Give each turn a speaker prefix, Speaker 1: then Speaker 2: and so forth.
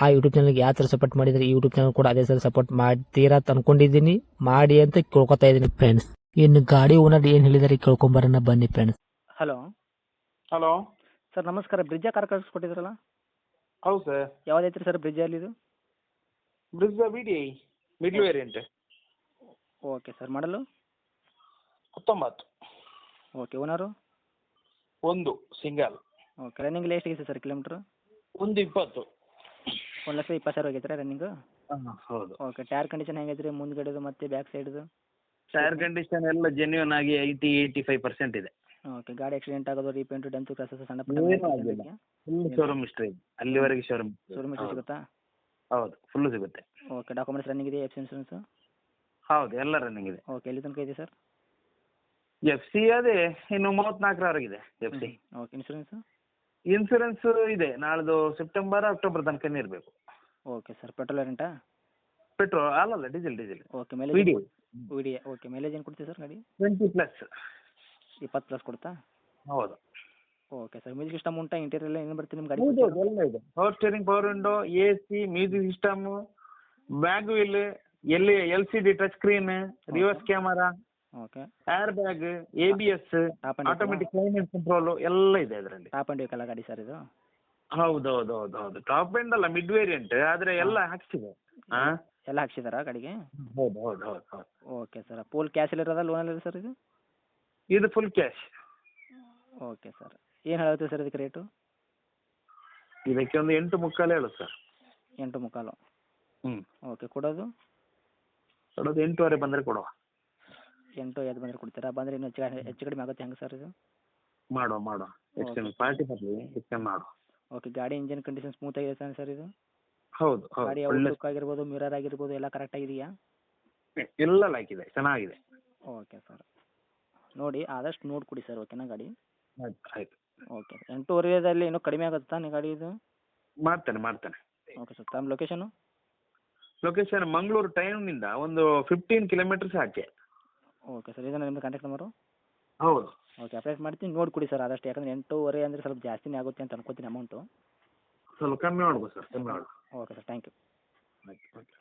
Speaker 1: ಆ ಯೂಟ್ಯೂಬ್ ಚಾನಲ್ಗೆ ಯಾವ ಥರ ಸಪೋರ್ಟ್ ಮಾಡಿದರೆ ಈ ಯೂಟ್ಯೂಬ್ ಚಾನಲ್ ಕೂಡ ಅದೇ ಥರ ಸಪೋರ್ಟ್ ಮಾಡ್ತೀರಾ ಅಂತ ಅನ್ಕೊಂಡಿದ್ದೀನಿ. ಮಾಡಿ ಅಂತ ಕೇಳ್ಕೊತಾ ಇದ್ದೀನಿ ಫ್ರೆಂಡ್ಸ್ ಇನ್ನು ಗಾಡಿ ಓನರ್ ಏನು ಹೇಳಿದಾರೆ ಕೇಳ್ಕೊಂಬರೋಣ ಬನ್ನಿ ಫ್ರೆಂಡ್ಸ್
Speaker 2: ಹಲೋ
Speaker 3: ಹಲೋ
Speaker 2: ಸರ್ ನಮಸ್ಕಾರ. ಬ್ರಿಡ್ಜ ಕಾರ್ ಕಳಿಸ್ಕೊಟ್ಟಿದ್ರಲ್ಲ
Speaker 3: ಹೌದು ಸರ್
Speaker 2: ಯಾವ್ದೈತ್ರಿ ಸರ್ ಬ್ರಿಡ್ಜ್ ಅಲ್ಲಿ ಇದು?
Speaker 3: Bridge B D I middle variant
Speaker 2: okay sir ಮಾಡಲು?
Speaker 3: ಹತ್ತೊಂಬತ್ತು.
Speaker 2: ಓಕೆ ಓನರು
Speaker 3: ಒಂದು ಸಿಂಗಲ್
Speaker 2: ಓಕೆ ರನ್ನಿಂಗ್ ಎಷ್ಟು ಇದೆ ಸರ್ ಕಿಲೋಮೀಟ್ರ್
Speaker 3: ಒಂದು ಇಪ್ಪತ್ತು.
Speaker 2: ಒಂದು ಲಕ್ಷ ಇಪ್ಪತ್ತು ಸಾವಿರ ಆಗೈತೆ ರನ್ನಿಂಗು
Speaker 3: ಹಾಂ ಹೌದು.
Speaker 2: ಓಕೆ ಟೈರ್ ಕಂಡೀಷನ್ ಹೆಂಗೈತೆ ರೀ ಮುಂದ್ಗಡೆದು ಮತ್ತೆ ಬ್ಯಾಕ್ ಸೈಡ್ದು
Speaker 3: ಟೈರ್ ಕಂಡೀಷನ್ ಎಲ್ಲ ಜೆನ್ಯೂನ್ ಆಗಿ ಏಯ್ಟಿ ಏಯ್ಟಿ ಫೈವ್ ಪರ್ಸೆಂಟ್ ಇದೆ.
Speaker 2: ಓಕೆ ಗಾಡಿ ಆಕ್ಸಿಡೆಂಟ್ ಆಗೋದು ರೀಪೇಂಟ್ ಡೆಂತು ಕ್ರಾಸಸ್ ಸಣ್ಣ
Speaker 3: ಪುಟ್ಟ ಶೋರೂಮ್ ಇಷ್ಟ ಇದೆ. ಅಲ್ಲಿವರೆಗೆ ಶೋರೂಮ್
Speaker 2: ಶೋರೂಮ್ ಸಿಗುತ್ತಾ
Speaker 3: ಹೌದು ಫುಲ್ಲು ಸಿಗುತ್ತೆ.
Speaker 2: ಓಕೆ ಡಾಕ್ಯುಮೆಂಟ್ಸ್ ರನ್ನಿಂಗ್ ಇದೆ ಎಫ್ ಇನ್ಸೂರೆನ್ಸ್
Speaker 3: ಹೌದು ಎಲ್ಲ ರನ್ನಿಂಗ್ ಇದೆ.
Speaker 2: ಓಕೆ ಎಲ್ಲಿ ತನಕ ಇದೆ ಸರ್?
Speaker 3: ಎಫ್ ಸಿ ಅದೇ ಇನ್ನು ಮೂವತ್ನಾಲ್ಕರವರೆಗಿದೆ F C
Speaker 2: okay insurance
Speaker 3: insurance ಇದೆ. ನಾಳ್ದು ಸೆಪ್ಟೆಂಬರ್ ಅಕ್ಟೋಬರ್ ತನಕ ಇರಬೇಕು.
Speaker 2: ಓಕೆ ಸರ್ ಪೆಟ್ರೋಲ್ ರೆಂಟಾ
Speaker 3: ಪೆಟ್ರೋಲ್ ಅಲ್ಲಲ್ಲ ಡೀಸೆಲ್ ಡೀಸೆಲ್
Speaker 2: ಓಕೆ ಮೈಲೇಜ್
Speaker 3: ವಿಡಿ
Speaker 2: ವಿ ಓಕೆ ಮೈಲೇಜ್ ಏನು ಕೊಡ್ತೀವಿ ಸರ್ ಗಾಡಿ?
Speaker 3: ಟ್ವೆಂಟಿ ಪ್ಲಸ್
Speaker 2: ಇಪ್ಪತ್ತು ಪ್ಲಸ್ ಕೊಡ್ತಾ?
Speaker 3: ಹೌದು.
Speaker 2: ಓಕೆ ಸರ್ ಮ್ಯೂಸಿಕ್ ಸಿಸ್ಟಮ್ ಉಂಟಾ? ಇಂಟೀರಿಯರ್ ಎಲ್ಲ ಏನು ಬರ್ತೀವಿ ನಿಮ್ಮ ಗಾಡಿ
Speaker 3: ಹೌದು ಹೌದು, ಎಲ್ಲ ಇದೆ. Power steering power window A C music system bag wheel ಎಲ್ಲಿ L C D touch screen reverse camera
Speaker 2: okay
Speaker 3: air bag A B S automatic climate control ಎಲ್ಲ ಇದೆ ಅದರಲ್ಲಿ.
Speaker 2: ಟಾಪ್ ಆ್ಯಂಡ್ ಬೇಕಲ್ಲ ಗಾಡಿ ಸರ್ ಇದು?
Speaker 3: ಹೌದು ಹೌದು ಹೌದು ಹೌದು ಟಾಪ್ ಎಂಡ್ ಅಲ್ಲ ಮಿಡ್ ವೇರಿಯಂಟ್ ಆದ್ರೆ ಎಲ್ಲ ಹಾಕ್ಸಿದೆ.
Speaker 2: ಎಲ್ಲ ಹಾಕ್ಸಿದಾರಾ ಗಾಡಿಗೆ?
Speaker 3: ಹೌದು ಹೌದು ಹೌದು ಹೌದು.
Speaker 2: ಓಕೆ ಸರ್ ಫುಲ್ ಕ್ಯಾಶಲ್ಲಿ ಇರೋದಾ ಲೋನಲ್ಲಿ ಸರ್ ಇದು?
Speaker 3: ಇದು ಫುಲ್ ಕ್ಯಾಶ್
Speaker 2: ಓಕೆ ಸರ್ ಏನು ಹೇಳುತ್ತೆ ಸರ್ ಇದಕ್ಕೆ ರೇಟು
Speaker 3: ಇದಕ್ಕೆ ಒಂದು ಎಂಟು ಮುಕ್ಕಾಲು ಹೇಳು ಸರ್
Speaker 2: ಎಂಟು ಮುಕ್ಕಾಲು.
Speaker 3: ಹ್ಞೂ
Speaker 2: ಓಕೆ ಕೊಡೋದು?
Speaker 3: ಕೊಡೋದು ಎಂಟೂವರೆ ಬಂದರೆ ಕೊಡುವ.
Speaker 2: ಎಂಟು ಐದು ಬಂದ್ರೆ ಕೊಡ್ತೀರಾ? ಬಂದ್ರೆ ಇನ್ನು ಹೆಚ್ಚು ಕಡಿಮೆ- ಹೆಚ್ಚು ಕಡಿಮೆ ಆಗುತ್ತೆ ಹೆಂಗೆ ಸರ್ ಇದು?
Speaker 3: ಮಾಡುವ ಮಾಡುವ. ಎಕ್ಸ್ಚೇಂಜ್ ಪಾರ್ಟಿ ಬರಲಿ ಎಕ್ಸ್ಚೇಂಜ್ ಮಾಡುವ.
Speaker 2: ಓಕೆ ಗಾಡಿ ಇಂಜಿನ್ ಕಂಡೀಷನ್ ಸ್ಮೂತ್ ಆಗಿದೆ ತಾನೆ ಸರ್ ಇದು?
Speaker 3: ಹೌದು
Speaker 2: ಗಾಡಿ
Speaker 3: ಹೌದು
Speaker 2: ಲುಕ್ ಆಗಿರ್ಬೋದು ಮಿರರ್ ಆಗಿರ್ಬೋದು ಎಲ್ಲ ಕರೆಕ್ಟ್ ಆಗಿದೆಯಾ?
Speaker 3: ಎಲ್ಲ ಲೈಕ್ ಇದೆ ಚೆನ್ನಾಗಿದೆ.
Speaker 2: ಓಕೆ ಸರ್ ನೋಡಿ ಆದಷ್ಟು ನೋಡಿ ಕೊಡಿ ಸರ್ ಓಕೆನಾ ಗಾಡಿ?
Speaker 3: ಆಯ್ತು ಆಯ್ತು.
Speaker 2: ಓಕೆ ಎಂಟೂವರೆದಲ್ಲಿ ಇನ್ನೂ ಕಡಿಮೆ ಆಗುತ್ತೆ ತಾನೆ ಗಾಡಿ ಇದು?
Speaker 3: ಮಾಡ್ತೇನೆ ಮಾಡ್ತೇನೆ.
Speaker 2: ಓಕೆ ಸರ್ ತಮ್ಮ ಲೊಕೇಶನ್
Speaker 3: ಲೊಕೇಶನ್ ಮಂಗಳೂರು ಟೈಮ್ನಿಂದ ಒಂದು ಫಿಫ್ಟೀನ್ ಕಿಲೋಮೀಟರ್ಸ್ ಆಚೆ.
Speaker 2: ಓಕೆ ಸರ್ ಇದನ್ನ ನಿಮ್ಮ ಕಾಂಟ್ಯಾಕ್ಟ್ ನಂಬರು
Speaker 3: ಹೌದು.
Speaker 2: ಓಕೆ ಅಪ್ಡೇಟ್ ಮಾಡ್ತೀನಿ. ನೋಡ್ಕೊಡಿ ಸರ್ ಆದಷ್ಟು. ಯಾಕಂದ್ರೆ ಎಂಟೂವರೆ ಅಂದರೆ ಸ್ವಲ್ಪ ಜಾಸ್ತಿನೇ ಆಗುತ್ತೆ ಅಂತ ಅನ್ಕೋತೀನಿ ಅಮೌಂಟು
Speaker 3: ಸ್ವಲ್ಪ ಕಮ್ಮಿ ಮಾಡ್ಬೋದು ಸರ್ ಕಮ್ಮಿ ಮಾಡ್ಬೋದು.
Speaker 2: Okay sir thank you
Speaker 3: okay